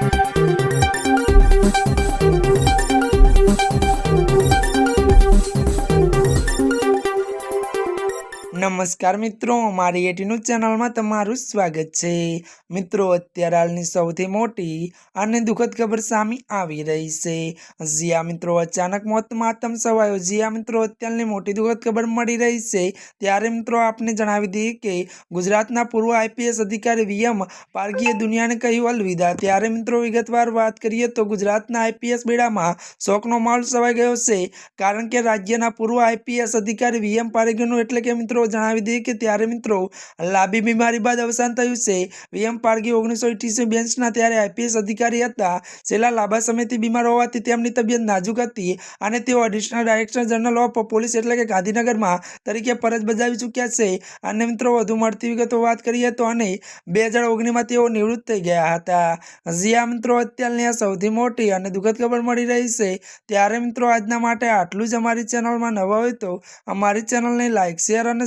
Thank you. નમસ્કાર મિત્રો, મારી એટીનું ચેનલમાં તમારું સ્વાગત છે. મિત્રો, અત્યારે હાલની સૌથી મોટી અને દુઃખદ ખબર સામે આવી રહી છે. જ્યાં મિત્રો, અચાનક મોત માતમ સવાયો. જ્યાં મિત્રો, અત્યારની મોટી દુઃખદ ખબર મળી રહી છે. ત્યારે મિત્રો, આપને જણાવી દઈએ કે ગુજરાતના પૂર્વ આઈપીએસ અધિકારી વીએમ પારગીએ દુનિયાને કહ્યું, અલવિદા. ત્યારે મિત્રો, વિગતવાર વાત કરીએ તો ગુજરાતના આઈપીએસ બેડામાં શોકનો માહોલ સવાઈ ગયો છે. કારણ કે રાજ્યના પૂર્વ આઈપીએસ અધિકારી વીએમ પારગીનું એટલે કે મિત્રો જણાવી દઈએ કે ત્યારે મિત્રો, લાંબી બીમારી બાદ અવસાન થયું છે. વીએમ પારગી ઓગણીસો ઇઠ્યાસી બેન્ચના ત્યારે આઈપીએસ અધિકારી હતા. છેલ્લા લાંબા સમયથી બીમાર હોવાથી તેમની તબિયત નાજુક હતી અને તેઓ additional director general of police એટલે કે ગાંધીનગરમાં તરીકે ફરજ બજાવી ચૂક્યા છે. અને મિત્રો, વધુ મળતી વિગતો વાત કરીએ તો અને બે હજાર ઓગણીમાં તેઓ નિવૃત્ત થઈ ગયા હતા. જ્યાં મિત્રો, અત્યારની આ સૌથી મોટી અને દુઃખદ ખબર મળી રહી છે. ત્યારે મિત્રો, આજના માટે આટલું જ અમારી ચેનલમાં નવા હોય તો અમારી ચેનલને લાઇક શેર અને